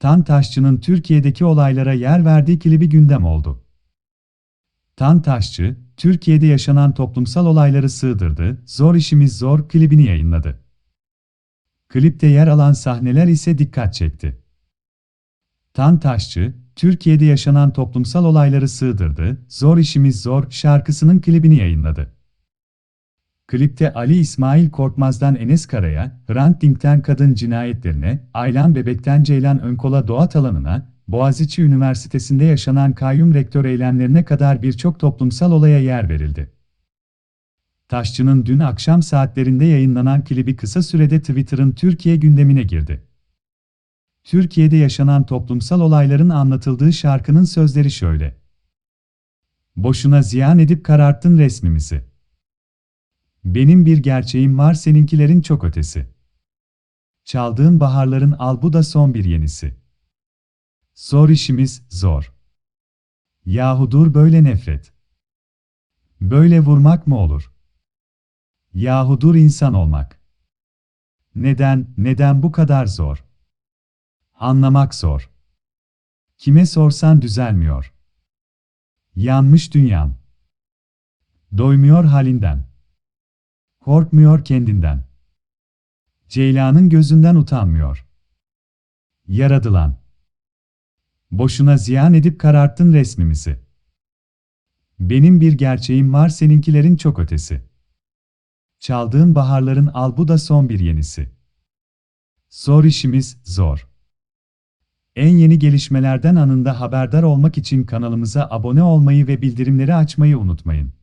Tan Taşçı'nın Türkiye'deki olaylara yer verdiği klibi gündem oldu. Tan Taşçı, Türkiye'de yaşanan toplumsal olayları sığdırdı, Zor İşimiz Zor klibini yayınladı. Klipte yer alan sahneler ise dikkat çekti. Tan Taşçı, Türkiye'de yaşanan toplumsal olayları sığdırdı, Zor İşimiz Zor şarkısının klibini yayınladı. Klipte Ali İsmail Korkmaz'dan Enes Kara'ya, Hrant Dink'ten kadın cinayetlerine, Aylan Bebek'ten Ceylan Önkol'a Doğa alanına, Boğaziçi Üniversitesi'nde yaşanan kayyum rektör eylemlerine kadar birçok toplumsal olaya yer verildi. Taşçı'nın dün akşam saatlerinde yayınlanan klibi kısa sürede Twitter'ın Türkiye gündemine girdi. Türkiye'de yaşanan toplumsal olayların anlatıldığı şarkının sözleri şöyle. Boşuna ziyan edip kararttın resmimizi. Benim bir gerçeğim var seninkilerin çok ötesi. Çaldığın baharların al bu da son bir yenisi. Zor işimiz, zor. Yahu dur böyle nefret. Böyle vurmak mı olur? Yahu dur insan olmak. Neden, neden bu kadar zor? Anlamak zor. Kime sorsan düzelmiyor. Yanmış dünyam. Doymuyor halinden. Korkmuyor kendinden. Ceylanın gözünden utanmıyor. Yaradılan. Boşuna ziyan edip kararttın resmimizi. Benim bir gerçeğim var seninkilerin çok ötesi. Çaldığın baharların al bu da son bir yenisi. Zor işimiz, zor. En yeni gelişmelerden anında haberdar olmak için kanalımıza abone olmayı ve bildirimleri açmayı unutmayın.